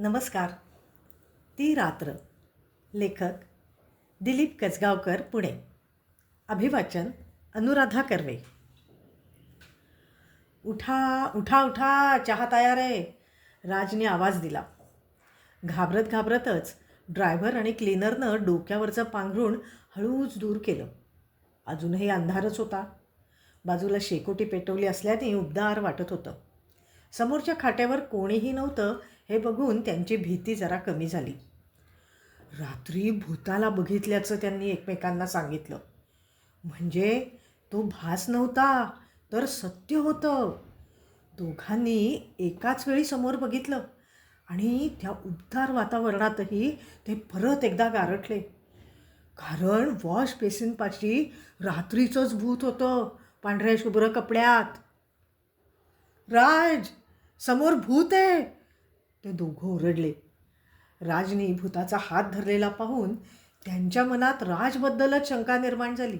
नमस्कार. ती रात्र. लेखक दिलीप कसगावकर पुणे. अभिवाचन अनुराधा कर्वे. उठा उठा उठा चहा तयार आहे. राजने आवाज दिला. घाबरत घाबरतच ड्रायव्हर आणि क्लीनरनं डोक्यावरचं पांघरूण हळूच दूर केलं. अजूनही अंधारच होता. बाजूला शेकोटी पेटवली असल्याने उबदार वाटत होतं. समोरच्या खाट्यावर कोणीही नव्हतं हे बघून त्यांची भीती जरा कमी झाली. रात्री भूताला बघितल्याचं त्यांनी एकमेकांना सांगितलं. म्हणजे तो भास नव्हता तर सत्य होतं. दोघांनी एकाच वेळी समोर बघितलं आणि त्या उबदार वातावरणातही ते परत एकदा गारठले. कारण वॉश बेसिनपाशी रात्रीचंच भूत होतं पांढऱ्या शुभ्र कपड्यात. राज समोर भूत आहे. ते दोघं ओरडले. राजने भूताचा हात धरलेला पाहून त्यांच्या मनात राजबद्दलच शंका निर्माण झाली.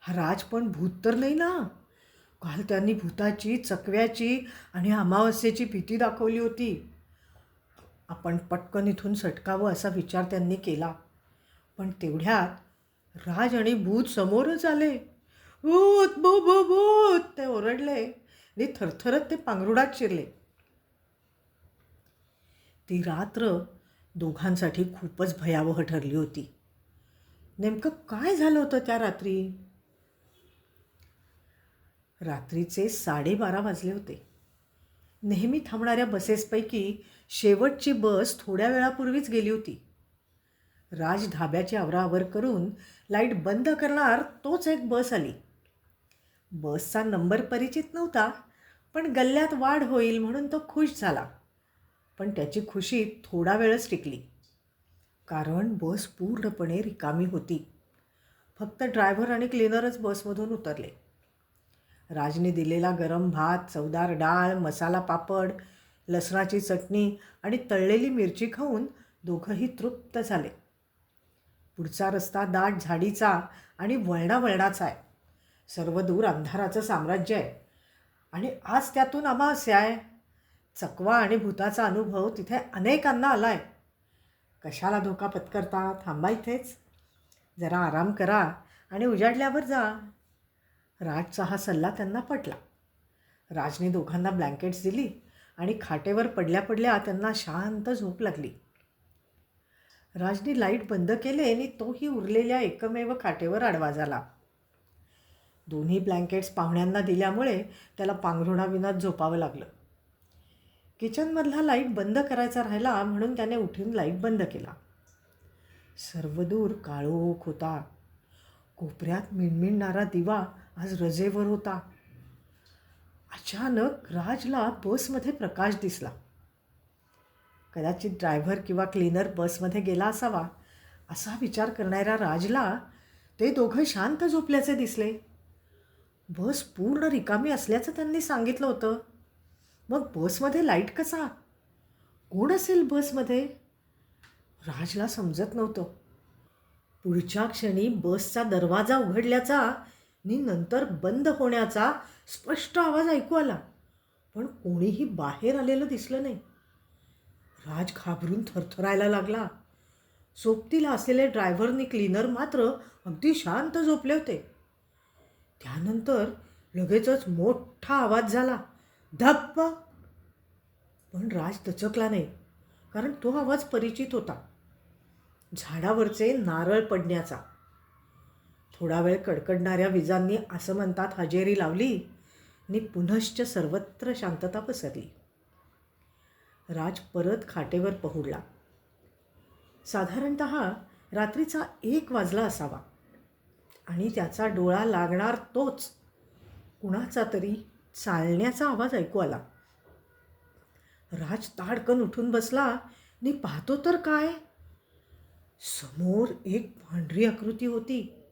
हा राज पण भूत तर नाही ना? काल त्यांनी भूताची चकव्याची आणि अमावस्येची भीती दाखवली होती. आपण पटकन इथून सटकावं असा विचार त्यांनी केला. पण तेवढ्यात राज आणि भूत समोरच आले. भूत भू भू भूत! ते ओरडले आणि थरथरत ते पांघरुडात शिरले. ती रात्र दोघांसाठी खूपच भयावह ठरली होती. नेमकं काय झालं होतं त्या रात्री? रात्रीचे साडेबारा वाजले होते. नेहमी थांबणाऱ्या बसेसपैकी शेवटची बस थोड्या वेळापूर्वीच गेली होती. राज धाब्याची आवरावर करून लाइट बंद करणार तोच एक बस आली. बसचा नंबर परिचित नव्हता पण गल्ल्यात वाढ होईल म्हणून तो खुश झाला. पण त्याची खुशी थोडा वेळच टिकली. कारण बस पूर्णपणे रिकामी होती. फक्त ड्रायव्हर आणि क्लीनरच बसमधून उतरले. राजने दिलेला गरम भात चवदार डाळ मसाला पापड लसणाची चटणी आणि तळलेली मिरची खाऊन दोघंही तृप्त झाले. पुढचा रस्ता दाट झाडीचा आणि वळणावळणाचा आहे. सर्व दूर अंधाराचं साम्राज्य आहे. आणि आज त्यातून अमावस्या आहे चकवा आणि भूताचा अनुभव तिथे अनेकांना आला आहे कशाला धोका पत्करता? थांबा इथेच. जरा आराम करा आणि उजाडल्यावर जा. राजचा हा सल्ला त्यांना पटला. राजने दोघांना ब्लँकेट्स दिली आणि खाटेवर पडल्या पडल्या त्यांना शांत झोप लागली. राजने लाइट बंद केले आणि तोही उरलेल्या एकमेव खाटेवर आडवा झाला. दोन्ही ब्लँकेट्स पाहुण्यांना दिल्यामुळे त्याला पांघरुणाविनात झोपावं लागलं. किचनमधला लाइट बंद करायचा राहिला म्हणून त्याने उठून लाइट बंद केला. सर्वदूर काळोख होता. कोपऱ्यात मिणमिणणारा दिवा आज रजेवर होता. अचानक राजला बसमध्ये प्रकाश दिसला. कदाचित ड्रायव्हर किंवा क्लीनर बसमध्ये गेला असावा असा विचार करणाऱ्या राजला ते दोघं शांत झोपल्याचे दिसले. बस पूर्ण रिकामी असल्याचं त्यांनी सांगितलं होतं. मग बसमध्ये लाइट कसा? कोण असेल बसमध्ये? राजला समजत नव्हतं. पुढच्या क्षणी बसचा दरवाजा उघडल्याचा आणि नंतर बंद होण्याचा स्पष्ट आवाज ऐकू आला. पण कोणीही बाहेर आलेलं दिसलं नाही. राज घाबरून थरथरायला लागला. सोबतीला असलेले ड्रायव्हरनी क्लीनर मात्र अगदी शांत झोपले होते. त्यानंतर लगेचच मोठा आवाज झाला. धप्प. पण राज दचकला नाही कारण तो आवाज परिचित होता. झाडावरचे नारळ पडण्याचा. थोडा वेळ कडकडणाऱ्या विजांनी असं म्हणतात हजेरी लावली आणि पुनश्च सर्वत्र शांतता पसरली. राज परत खाटेवर पहुडला. साधारणत रात्रीचा एक वाजला असावा. आणि त्याचा डोळा लागणार तोच. कुणाचा तरी चालण्याचा आवाज ऐकू आला. राज ताडकन उठून बसला. आणि पाहतो तर काय? समोर एक पांढरी आकृती होती.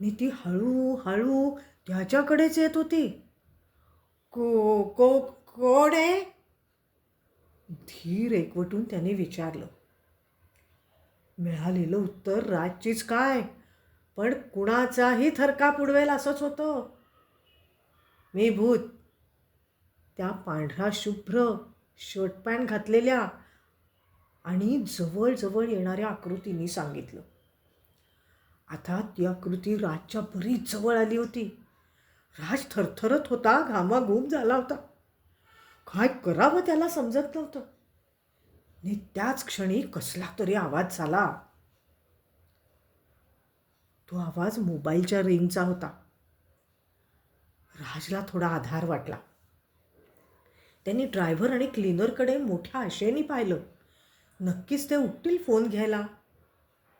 आणि ती हळूहळू त्याच्याकडेच येत होती. को को कोण आहे धीर एकवटून त्याने विचारलं. मिळालेलं उत्तर राजचीच काय? पण कुणाचाही थरकाप उडवेल असंच होतं. मी भूत. त्या पांढरा शुभ्र शर्ट पॅन्ट घातलेल्या आणि जवळजवळ येणाऱ्या आकृतीने सांगितलं. आता ती आकृती राजच्या बरीच जवळ आली होती. राज थरथरत होता घामाघूम झाला होता. काय करावं त्याला समजत नव्हतं. आणि त्याच क्षणी कसला तरी आवाज झाला. तो आवाज मोबाईलच्या रिंगचा होता. राजला थोडा आधार वाटला. त्यांनी ड्रायव्हर आणि क्लीनरकडे मोठ्या आशेने पाहिलं. नक्कीच ते उठतील फोन घ्यायला.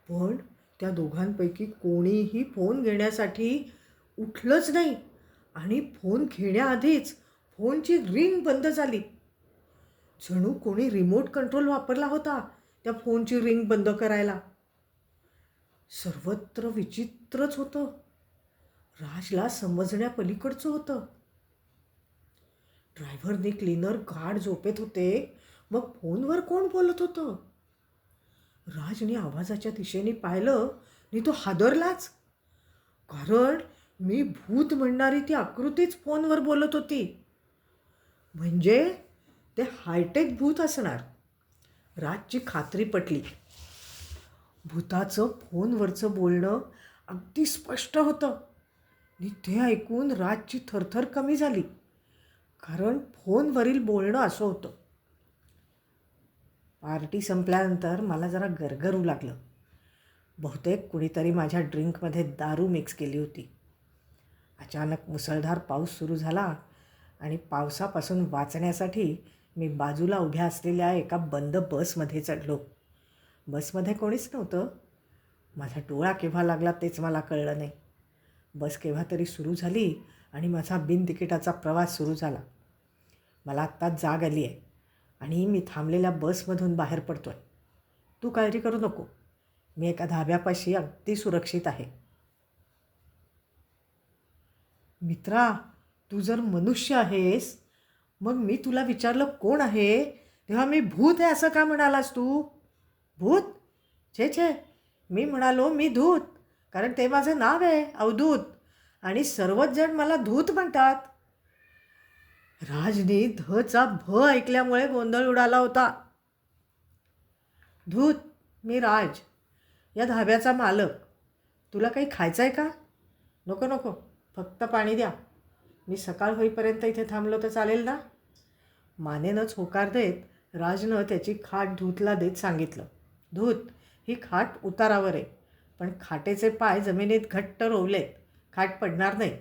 पण त्या दोघांपैकी कोणीही फोन घेण्यासाठी उठलंच नाही आणि फोन घेण्याआधीच फोनची रिंग बंद झाली. जणू कोणी रिमोट कंट्रोल वापरला होता त्या फोनची रिंग बंद करायला. सर्वत्र विचित्रच होतं. राजला समजण्यापलीकडचं होतं. ड्रायव्हरने क्लीनर गाढ झोपेत होते. मग फोनवर कोण बोलत होतं? राजने आवाजाच्या दिशेने पाहिलं आणि तो हादरलाच. कारण मी भूत म्हणणारी ती आकृतीच फोनवर बोलत होती. म्हणजे ते हायटेक भूत असणार. राजची खात्री पटली. भूताचं फोनवरचं बोलणं अगदी स्पष्ट होतं. आणि ते ऐकून राजची थरथर कमी झाली. कारण फोनवरील बोलणं असं होतं. पार्टी संपल्यानंतर मला जरा गरगरू लागलं. बहुतेक कुणीतरी माझ्या ड्रिंकमध्ये दारू मिक्स केली होती. अचानक मुसळधार पाऊस सुरू झाला आणि पावसापासून वाचण्यासाठी मी बाजूला उभ्या असलेल्या एका बंद बसमध्ये चढलो. बसमध्ये कोणीच नव्हतं. माझा डोळा केव्हा लागला तेच मला कळलं नाही. बस केव्हा तरी सुरू झाली आणि माझा बिनतिकिटाचा प्रवास सुरू झाला. मला आत्ताच जाग आली आहे आणि मी थांबलेल्या बसमधून बाहेर पडतो आहे तू काळजी करू नको. मी एका धाब्यापाशी अगदी सुरक्षित आहे. मित्रा तू जर मनुष्य आहेस मग मी तुला विचारलं कोण आहे? तेव्हा मी भूत आहे असं का म्हणालास तू? भूत? छे छे. मी म्हणालो मी धूत. कारण ते माझं नाव आहे अवधूत. आणि सर्वच जण मला धूत म्हणतात. राजनी धचा भ ऐकल्यामुळे गोंधळ उडाला होता. धूत मी राज या धाब्याचा मालक. तुला काही खायचं आहे का? नको नको फक्त पाणी द्या. मी सकाळ होईपर्यंत इथे थांबलो तर चालेल ना? मानेनंच होकार देत राजनं त्याची खाट धूतला देत सांगितलं. धूत ही खाट उतारावर आहे. पण खाटेचे पाय जमिनीत घट्ट रोवलेत. खाट पडणार नाही.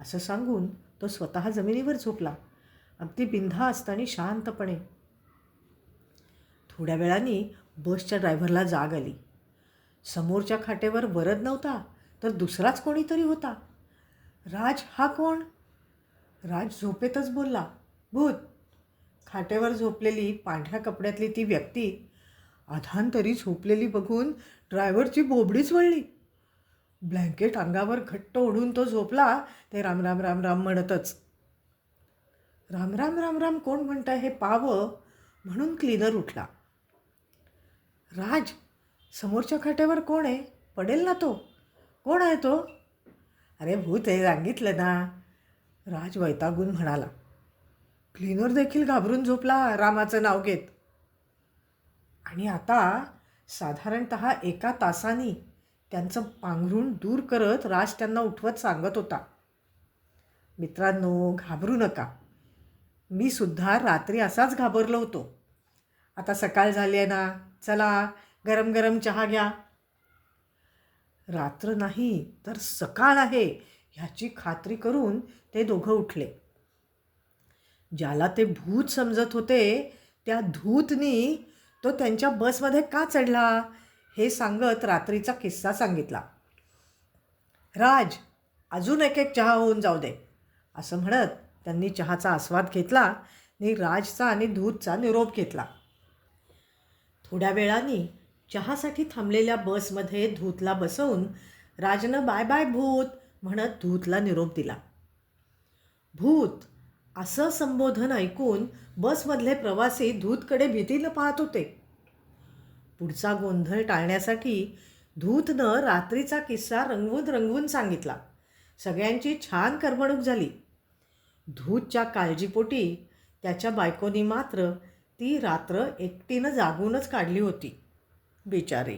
असं सांगून तो स्वतः जमिनीवर झोपला. अगदी बिंधा असताना शांतपणे. थोड्या वेळाने बसच्या ड्रायव्हरला जाग आली. समोरच्या खाटेवर वरद नव्हता तर दुसराच कोणीतरी होता. राज हा कोण? राज झोपेतच बोलला भूत. खाटेवर झोपलेली पांढऱ्या कपड्यातली ती व्यक्ती आधांतरी झोपलेली बघून ड्रायव्हरची बोबडीच वळली ब्लँकेट अंगावर घट्ट ओढून तो झोपला ते राम राम राम राम म्हणतच. राम राम राम राम कोण म्हणताय हे पावं म्हणून क्लीनर उठला. राज समोरच्या खाट्यावर कोण आहे? पडेल ना तो. कोण आहे तो? अरे भूत आहे सांगितलं ना. राज वैतागून म्हणाला. क्लीनर देखील घाबरून झोपला रामाचं नाव घेत. आणि आता साधारणत एका तासाने त्यांचं पांघरून दूर करत राज त्यांना उठवत सांगत होता. मित्रांनो घाबरू नका. मी सुद्धा रात्री असाच घाबरलो होतो. आता सकाळ झाली आहे ना? चला गरम गरम चहा घ्या. रात्र नाही तर सकाळ आहे ह्याची खात्री करून ते दोघं उठले. ज्याला ते भूत समजत होते त्या धूतनी तो त्यांच्या बसमध्ये का चढला? हे सांगत रात्रीचा किस्सा सांगितला. राज अजून एक एक चहा होऊन जाऊ दे. असं म्हणत त्यांनी चहाचा आस्वाद घेतला आणि राजचा आणि धूतचा निरोप घेतला. थोड्या वेळाने चहासाठी थांबलेल्या बसमध्ये धूतला बसवून राजनं बाय बाय भूत म्हणत धूतला निरोप दिला. भूत असं संबोधन ऐकून बसमधले प्रवासी धूतकडे भीतीनं पाहत होते. पुढचा गोंधळ टाळण्यासाठी धूतनं रात्रीचा किस्सा रंगवून रंगवून सांगितला. सगळ्यांची छान करमणूक झाली. धूतच्या काळजीपोटी त्याच्या बायकोनी मात्र ती रात्र एकटीनं जागूनच काढली होती. बिचारी!